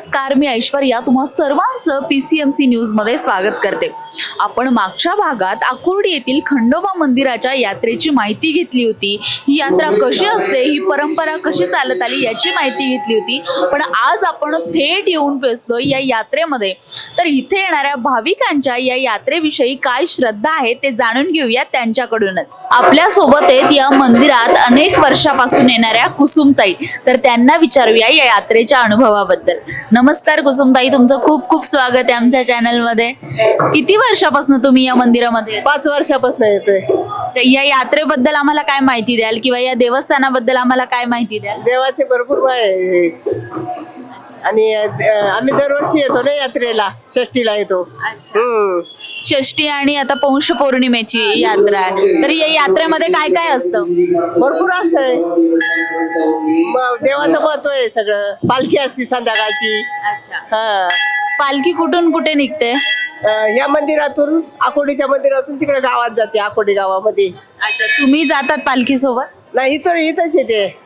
नमस्कार मी ऐश्वर्या. तुम्हा सर्वांचं पी सी एम सी न्यूजमध्ये स्वागत करते. आपण मागच्या भागात आकुर्डी येथील खंडोबा मंदिराच्या यात्रेची माहिती घेतली होती. ही यात्रा कशी असते? ही परंपरा कशी चालत आली याची माहिती घेतली होती. पण आज आपण थेट येऊन पोचलोय या यात्रेमध्ये. तर इथे येणाऱ्या भाविकांच्या या यात्रेविषयी काय श्रद्धा आहे ते जाणून घेऊया त्यांच्याकडूनच. आपल्यासोबत आहेत या मंदिरात अनेक वर्षापासून येणाऱ्या कुसुमताई. तर त्यांना विचारूया या यात्रेच्या अनुभवाबद्दल. नमस्कार कुसुमताई तुमचं खूप खूप स्वागत आहे आमच्या चॅनलमध्ये. किती वर्षापासून तुम्ही या मंदिरामध्ये? पाच वर्षापासून येतोय. अच्छा, या यात्रेबद्दल आम्हाला काय माहिती द्याल किंवा या देवस्थानाबद्दल आम्हाला काय माहिती द्याल? देवाचे भरपूर. आणि आम्ही दरवर्षी येतो ना यात्रेला षष्टीला येतो. हम्म. षष्टी आणि आता पौष पौर्णिमेची यात्रा. आहे तर या यात्रेमध्ये काय काय असतं? भरपूर असतंय. म- देवाचं महत्त्व आहे सगळं. पालखी असती संध्याकाळची. हा. पालखी कुठून कुठे निघते? अं, या मंदिरातून आकोडीच्या मंदिरातून तिकडे गावात जाते आकोडी गावामध्ये. अच्छा तुम्ही जातात पालखी सोबत नाही इथं इथंच येते.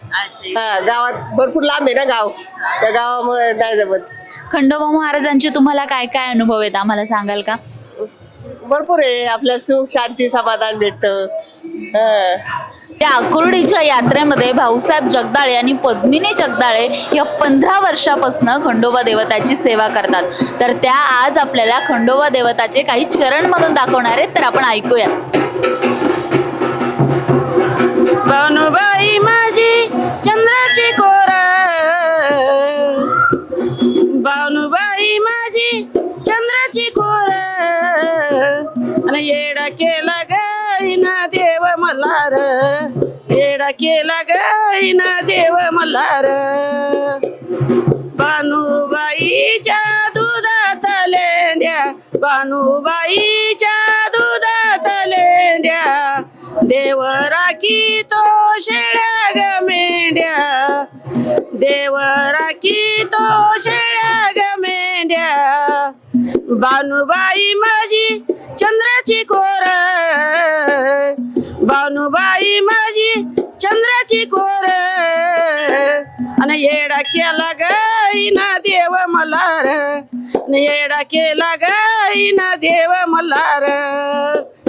हा गावात भरपूर लांब आहे ना गाव. त्या गावामुळे नाही जमत. खंडोबा महाराजांचे तुम्हाला काय काय अनुभव आहेत? आम्हाला सांगाल का? भरपूर आहे. आपल्याला सुख शांती समाधान भेटतं. हा. या आकुर्डीच्या यात्रेमध्ये भाऊसाहेब जगदाळे आणि पद्मिनी जगदाळे या पंधरा वर्षापासून खंडोबा देवताची सेवा करतात. तर त्या आज आपल्याला खंडोबा देवताचे काही चरण म्हणून दाखवणार आहेत तर आपण ऐकूया. केला गाईना देव मल्हार. वेडा केला गाईना देव मल्हार. भानुबाईच्या दुधात लेंड्या बानूबाईच्या दुधात लेंड्या देव राखी तो शेळ्या ग मेंढ्या. देव राखी तो शेळ्या ग मेंढ्या. भानुबाई माझी चंद्राची खोर माझी चंद्राची कोर आणि येडा केला ना देव मल्हार. येडा केला ना देव मल्हार.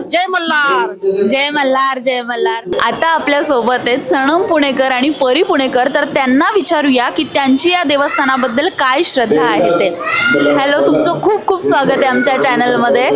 जय मल्हार. जय मल्हार जय मल्हार. आता आपल्यासोबत आहेत सणम पुणेकर आणि परी पुणेकर. तर त्यांना विचारूया की त्यांची या देवस्थानाबद्दल काय श्रद्धा आहे ते. हॅलो तुमचं खूप खूप स्वागत आहे आमच्या चॅनलमध्ये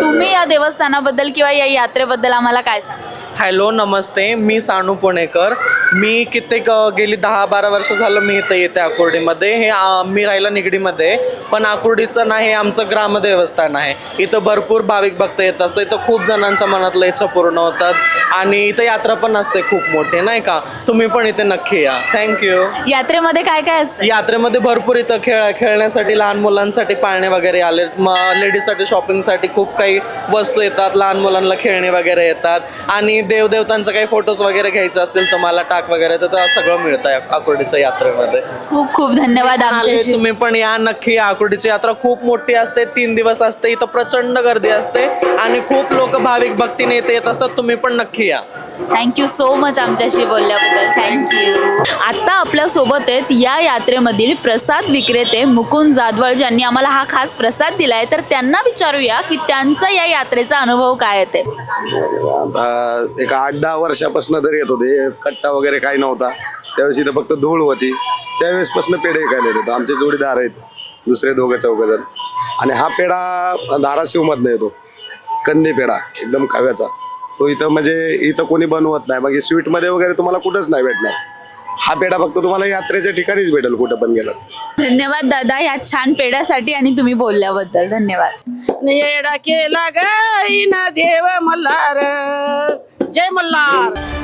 तुम्ही या देवस्थानाबद्दल किंवा या यात्रेबद्दल आम्हाला काय सांगा हॅलो नमस्ते मी सानू पुणेकर. मी कित्येक गेली दहा बारा वर्ष झालं मी इथं येते आकुर्डीमध्ये. हे मी राहिला निगडीमध्ये. पण आकुर्डीचं नाही हे आमचं ग्रामदेवस्थान आहे. इथं भरपूर भाविक भक्त येत असतो इथं खूप जणांच्या मनातलं इच्छा पूर्ण होतात. आणि इथं यात्रा पण असते खूप मोठी नाही का? तुम्ही पण इथे नक्की या. थँक्यू यात्रेमध्ये काय काय असतं? यात्रेमध्ये भरपूर इथं खेळ खेळण्यासाठी लहान मुलांसाठी पाळणे वगैरे आले. मग लेडीजसाठी शॉपिंगसाठी खूप काही वस्तू येतात. लहान मुलांना खेळणे वगैरे येतात. आणि देवदेवतांचे काही फोटोज वगैरे घ्यायचे असतील तुम्हाला टाक वगैरे तर ते सगळं मिळतं या आकुर्डीच्या यात्रेमध्ये. खूप खूप धन्यवाद आमच्याशी. तुम्ही पण या नक्की या आकुर्डीची यात्रा खूप मोठी असते तीन दिवस असते इथं प्रचंड गर्दी असते आणि खूप लोक भाविक भक्तीने इथे येत असतात तुम्ही पण नक्की या. थँक्यू सो मच आमच्याशी बोलल्याबद्दल. थँक्यू आता आपल्यासोबत आहेत या यात्रेमधील प्रसाद विक्रेते मुकुंद जाधवळ ज्यांनी आम्हाला हा खास प्रसाद दिलाय. तर त्यांना विचारूया की त्यांचा या यात्रेचा अनुभव काय आहे ते. आता एक आठ दहा वर्षापासून तरी येत होते. कट्टा वगैरे काही नव्हता. त्यावेळेस इथं फक्त धूळ होती. त्यावेळेसपासून पेढे विकायला येत होते आमचे जोडीदार आहेत. दुसरे दोघं चौघ जण. आणि हा पेढा धाराशिवमधनं येतो. कंदी पेढा एकदम खव्याचा तो इथं म्हणजे इथं कोणी बनवत नाही. मग स्वीटमध्ये वगैरे तुम्हाला कुठंच नाही भेटणार. हा पेढा फक्त तुम्हाला यात्रेच्या ठिकाणीच भेटेल कुठं पण गेलं. धन्यवाद दादा या छान पेढ्यासाठी आणि तुम्ही बोलल्याबद्दल. धन्यवाद. येडा केला गाईना देव मल्हार. जय मल्हार.